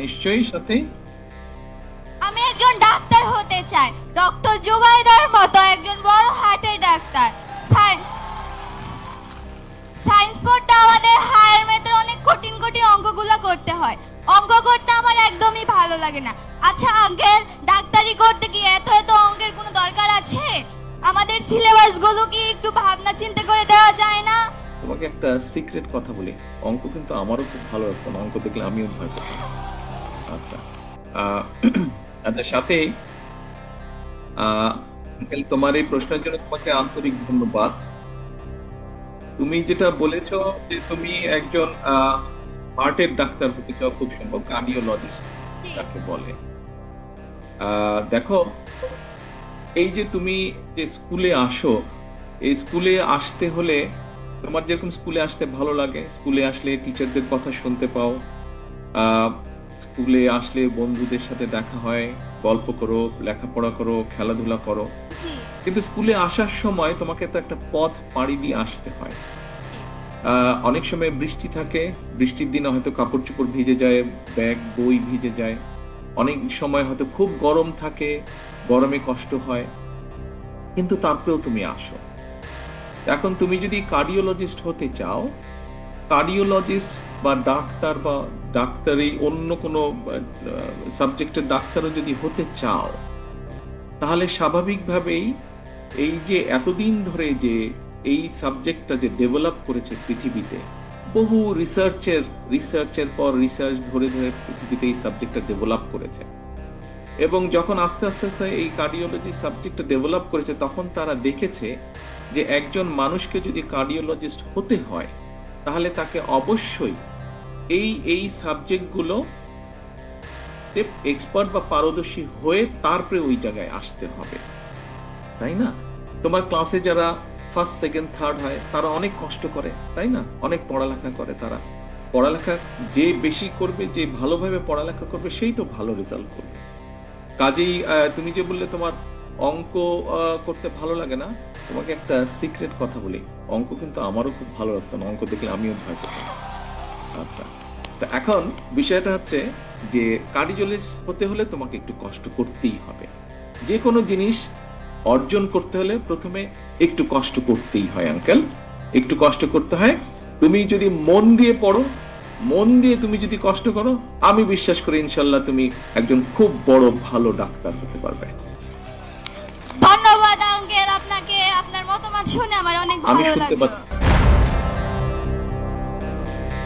নিশ্চয়ই সাথে। আমি একজন ডাক্তার হতে চাই। ডক্টর জুবাইদার মতো একজন বড় হার্টের ডাক্তার। সায়েন্স পড়তে আমাদের হায়ার মেথড অনেক কঠিন কঠিন অঙ্কগুলো করতে হয়। অঙ্ক করতে আমার একদমই ভালো লাগে না। আচ্ছা আঙ্কেল ডাক্তারি করতে কি এত এত অঙ্কের কোনো দরকার আছে? আমাদের সিলেবাসগুলো কি একটু ভাবনা চিন্তা করে দেওয়া যায় না? তোমাকে একটা সিক্রেট কথা বলি। অঙ্ক কিন্তু আমারও খুব ভালো লাগতো অঙ্ক দেখলে আমিও ভয় পেতাম। আচ্ছা। আচ্ছা সাথে আহ, আঙ্কেল, তোমার এই প্রশ্নের জন্য তোমাকে আন্তরিক ধন্যবাদ। তুমি যেটা বলেছ যে তুমি একজন হার্টের ডাক্তার হতে চাও খুব সম্ভব কার্ডিওলজিস্ট তাকে বলে। দেখো এই যে তুমি যে স্কুলে আসো এই স্কুলে আসতে হলে তোমার যেরকম স্কুলে আসতে ভালো লাগে স্কুলে আসলে টিচারদের কথা শুনতে পাও। স্কুলে আসলে বন্ধুদের সাথে দেখা হয়। গল্প করো লেখাপড়া করো খেলাধুলা করো। কিন্তু স্কুলে আসার সময় তোমাকে তো একটা পথ পাড়ি দিয়ে আসতে হয়। অনেক সময় বৃষ্টি থাকে বৃষ্টির দিনে হয়তো কাপড় চোপড় ভিজে যায় ব্যাগ বই ভিজে যায়। অনেক সময় হয়তো খুব গরম থাকে গরমে কষ্ট হয়। কিন্তু তারপরেও তুমি আসো। এখন তুমি যদি কার্ডিওলজিস্ট হতে চাও কার্ডিওলজিস্ট বা ডাক্তার বা ডাক্তারি অন্য কোনো সাবজেক্টের ডাক্তারও যদি হতে চাও, তাহলে স্বাভাবিকভাবেই এই যে এতদিন ধরে যে এই সাবজেক্টটা যে ডেভেলপ করেছে পৃথিবীতে, বহু রিসার্চের রিসার্চের পর রিসার্চ ধরে ধরে পৃথিবীতে এই সাবজেক্টটা ডেভেলপ করেছে। এবং যখন আস্তে আস্তে আস্তে এই কার্ডিওলজি সাবজেক্টটা ডেভেলপ করেছে, তখন তারা দেখেছে যে একজন মানুষকে যদি কার্ডিওলজিস্ট হতে হয় তাহলে তাকে অবশ্যই এই এই সাবজেক্টগুলো এক্সপার্ট বা পারদর্শী হয়ে তারপরে ওই জায়গায় আসতে হবে। তাই না? তোমার ক্লাসে যারা ফার্স্ট সেকেন্ড থার্ড হয়, তারা অনেক কষ্ট করে, তাই না? অনেক পড়ালেখা করে তারা। পড়ালেখা যে বেশি করবে, যে ভালোভাবে পড়ালেখা করবে, সেই তো ভালো রেজাল্ট করবে। কাজেই তুমি যে বললে তোমার অঙ্ক করতে ভালো লাগে না তোমাকে একটা সিক্রেট কথা বলি। অঙ্ক কিন্তু আমারও খুব ভালো লাগতো না। অঙ্ক দেখলে আমিও ভয় পেতাম। আচ্ছা। তো এখন বিষয়টা হচ্ছে যে কার্ডিওলজিস্ট হতে হলে তোমাকে একটু কষ্ট করতেই হবে। যে কোনো জিনিস অর্জন করতে হলে প্রথমে একটু কষ্ট করতেই হয় আঙ্কেল একটু কষ্ট করতে হয়। তুমি যদি মন দিয়ে পড়ো, মন দিয়ে তুমি যদি কষ্ট করো, আমি বিশ্বাস করি ইনশাল্লাহ তুমি একজন খুব বড় ভালো ডাক্তার হতে পারবে। আমি ভালো শুনতে পাচ্ছি।